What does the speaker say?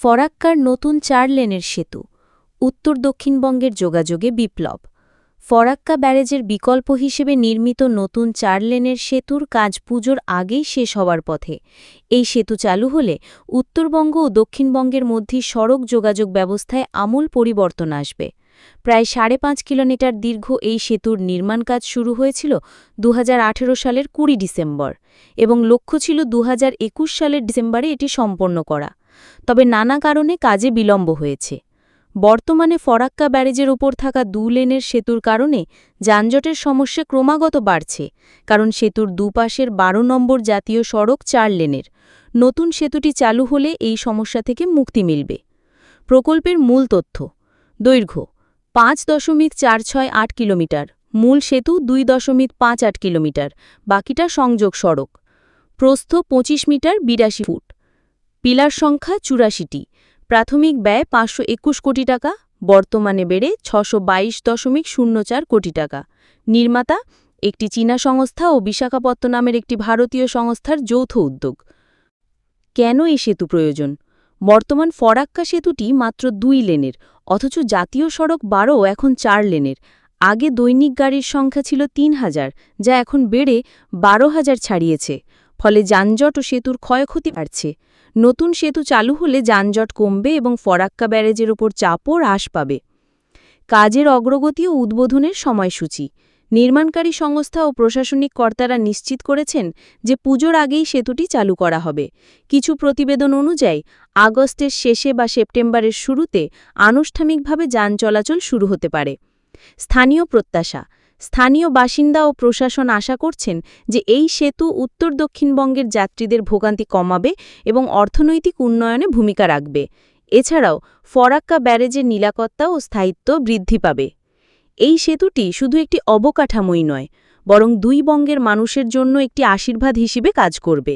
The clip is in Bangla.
ফরাক্কার নতুন চার লেনের সেতু, উত্তর দক্ষিণবঙ্গের যোগাযোগে বিপ্লব। ফরাক্কা ব্যারেজের বিকল্প হিসেবে নির্মিত নতুন চার লেনের সেতুর কাজ পুজোর আগেই শেষ হওয়ার পথে। এই সেতু চালু হলে উত্তরবঙ্গ ও দক্ষিণবঙ্গের মধ্যে সড়ক যোগাযোগ ব্যবস্থায় আমূল পরিবর্তন আসবে। প্রায় সাড়ে পাঁচ কিলোমিটার দীর্ঘ এই সেতুর নির্মাণ কাজ শুরু হয়েছিল দু হাজার আঠেরো সালের কুড়ি ডিসেম্বর এবং লক্ষ্য ছিল দু হাজার একুশ সালের ডিসেম্বরে এটি সম্পন্ন করা। তবে নানা কারণে কাজে বিলম্ব হয়েছে। বর্তমানে ফরাক্কা ব্যারেজের ওপর থাকা দু লেনের সেতুর কারণে যানজটের সমস্যা ক্রমাগত বাড়ছে, কারণ সেতুর দুপাশের বারো নম্বর জাতীয় সড়ক চার লেনের। নতুন সেতুটি চালু হলে এই সমস্যা থেকে মুক্তি মিলবে। প্রকল্পের মূল তথ্য, দৈর্ঘ্য, পাঁচ দশমিক চার ছয় আট কিলোমিটার, মূল সেতু দুই দশমিক পাঁচ আট কিলোমিটার, বাকিটা সংযোগ সড়ক। প্রস্থ পঁচিশ মিটার বিরাশি ফুট। পিলার সংখ্যা চুরাশিটি। প্রাথমিক ব্যয় পাঁচশো একুশ কোটি টাকা, বর্তমানে বেড়ে ছশো দশমিক শূন্য চার কোটি টাকা। নির্মাতা, একটি চীনা সংস্থা ও বিশাখাপত্তনামের একটি ভারতীয় সংস্থার যৌথ উদ্যোগ। কেন এই সেতু প্রয়োজন? বর্তমান ফরাক্কা সেতুটি মাত্র দুই লেনের, অথচ জাতীয় সড়ক বারো এখন চার লেনের। আগে দৈনিক গাড়ির সংখ্যা ছিল তিন হাজার, যা এখন বেড়ে বারো হাজার ছাড়িয়েছে। ফলে যানজট ও সেতুর ক্ষয়ক্ষতি বাড়ছে। নতুন সেতু চালু হলে যানজট কমবে এবং ফরাক্কা ব্যারেজের ওপর চাপও হ্রাস পাবে। কাজের অগ্রগতি ও উদ্বোধনের সময়সূচি। নির্মাণকারী সংস্থা ও প্রশাসনিক কর্তারা নিশ্চিত করেছেন যে পুজোর আগেই সেতুটি চালু করা হবে। কিছু প্রতিবেদন অনুযায়ী, আগস্টের শেষে বা সেপ্টেম্বরের শুরুতে আনুষ্ঠানিকভাবে যান চলাচল শুরু হতে পারে। স্থানীয় প্রত্যাশা স্থানীয় বাসিন্দা ও প্রশাসন আশা করছেন যে এই সেতু উত্তর দক্ষিণবঙ্গের যাত্রীদের ভোগান্তি কমাবে এবং অর্থনৈতিক উন্নয়নে ভূমিকা রাখবে। এছাড়াও, ফরাক্কা ব্যারেজের নিরাপত্তা ও স্থায়িত্ব বৃদ্ধি পাবে। এই সেতুটি শুধু একটি অবকাঠামোই নয়, বরং দুই বঙ্গের মানুষের জন্য একটি আশীর্বাদ হিসেবে কাজ করবে।